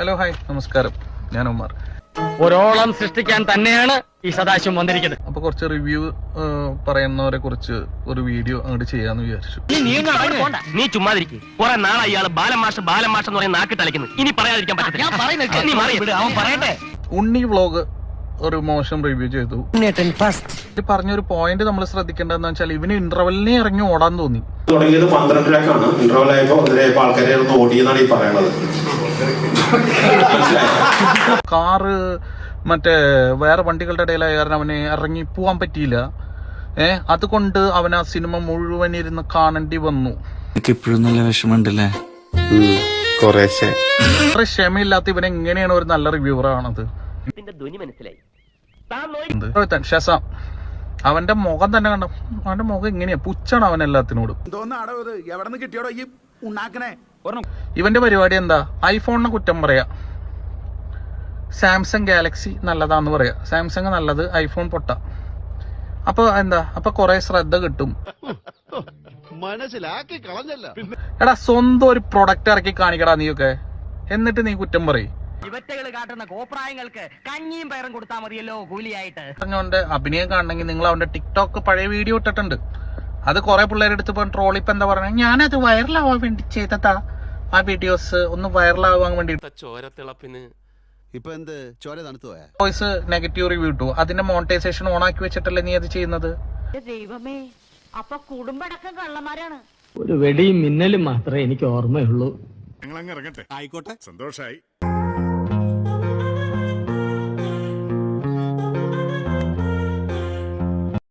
Hello hi നമസ്കാരം. ഞാൻ ഉമാർ. ഒരോളം സൃഷ്ടിക്കാൻ തന്നെയാണ് ഈ സദാശിവം വന്നിരിക്കുന്നത്. അപ്പൊ കുറച്ച് റിവ്യൂ പറയുന്നവരെ കുറിച്ച് ഒരു വീഡിയോ അങ്ങോട്ട് ചെയ്യാന്ന് വിചാരിച്ചു. നീ ചുമ്മാതിരിക്കും. കുറെ നാളായി ഇയാൾ ബാലമാഷ ബാലമാഷ എന്ന് പറയുന്ന നാക്കി അലക്കുന്നു ഇനി പറയാതിരിക്കാൻ പറ്റത്തില്ല. നീ മാറി. അവൻ പറയട്ടെ. ഉണ്ണി വ്ളോഗ് ഒരു മോശം റിവ്യൂ ചെയ്തു. ഇത് പറഞ്ഞൊരു പോയിന്റ് നമ്മൾ ശ്രദ്ധിക്കേണ്ടതെന്ന് വെച്ചാൽ ഇവന് ഇന്റർവെല്ലിനെ ഇറങ്ങി ഓടാൻ തോന്നി. തുടങ്ങിയത് പന്ത്രണ്ടിലേക്കാണ്. ഇന്റർവെൽ ആയപ്പോ ആൾക്കാരെ ഓടിയെന്നാണ് ഈ പറയണത്. കാറ് മറ്റേ വേറെ വണ്ടികളുടെ ഇടയിലായ കാരണം അവന് ഇറങ്ങി പോവാൻ പറ്റിയില്ല. ഏ അതുകൊണ്ട് അവൻ ആ സിനിമ മുഴുവൻ ഇരുന്ന് കാണേണ്ടി വന്നു. എനിക്ക് ഇപ്പോഴും നല്ല വിഷമമുണ്ടല്ലേ? കുറേശ്ശെ. അത്ര ക്ഷമയില്ലാത്ത ഇവൻ എങ്ങനെയാണ് ഒരു നല്ല റിവ്യൂവർ ആണത്? ധ്വനി മനസ്സിലായി. ഷെസാം. അവന്റെ മുഖം തന്നെ കണ്ട അവന്റെ മുഖം എങ്ങനെയാ പുച്ചാണ് അവൻ എല്ലാത്തിനോടും. കിട്ടിയോടോ ഈ ഉണ്ടാക്കണേ ഇവന്റെ പരിപാടി എന്താ? ഐഫോണിനെ കുറ്റം പറയാ. സാംസങ് ഗാലക്സി നല്ലതാന്ന് പറയാ. സാംസങ് നല്ലത് ഐഫോൺ പൊട്ട. അപ്പൊ എന്താ? അപ്പൊ കൊറേ ശ്രദ്ധ കിട്ടും. മനസ്സിലാക്കി കളഞ്ഞല്ല. എടാ സ്വന്തം ഒരു പ്രൊഡക്റ്റ് ഇറക്കി കാണിക്കടാ നീയൊക്കെ. എന്നിട്ട് നീ കുറ്റം പറയും. ഇവറ്റകൾ കാട്ടുന്ന കോപ്രായങ്ങൾക്ക് കഞ്ഞിയും പയറും കൊടുത്താൽ മതിയല്ലോ കൂലിയായിട്ട്. പറഞ്ഞോണ്ട് അഭിനയം കാണണമെങ്കിൽ നിങ്ങൾ അവന്റെ ടിക്ടോക്ക് പഴയ വീഡിയോ ഇട്ടിട്ടുണ്ട്. അത് കുറെ പിള്ളേരെടുത്ത് അടുത്ത് ഇപ്പം ട്രോളിപ്പ് എന്താ പറയുക ഞാനത് വൈറലാവാൻ വേണ്ടി ചെയ്തതാ. ആ വീഡിയോസ് ഒന്ന് വൈറലാവാൻ വേണ്ടി ചോരത്തിളപ്പിന് ഇപ്പൊ എന്ത്? ചോര തണുത്തു പോയാ? വോയിസ് നെഗറ്റീവ് റിവ്യൂ ഇട്ടു. അതിന്റെ മോണിറ്റൈസേഷൻ ഓൺ ആക്കി വെച്ചിട്ടല്ലേ നീ അത് ചെയ്യുന്നത്? ദൈവമേ അപ്പൊ കുടുംബടക്കം കള്ളന്മാരാണ്. ഒരു വെടിയും മിന്നലും മാത്രമേ എനിക്ക് ഓർമ്മയുള്ളൂ. ഞങ്ങൾ അങ്ങ് ഇറങ്ങട്ടെ. ആയിക്കോട്ടെ. സന്തോഷായി.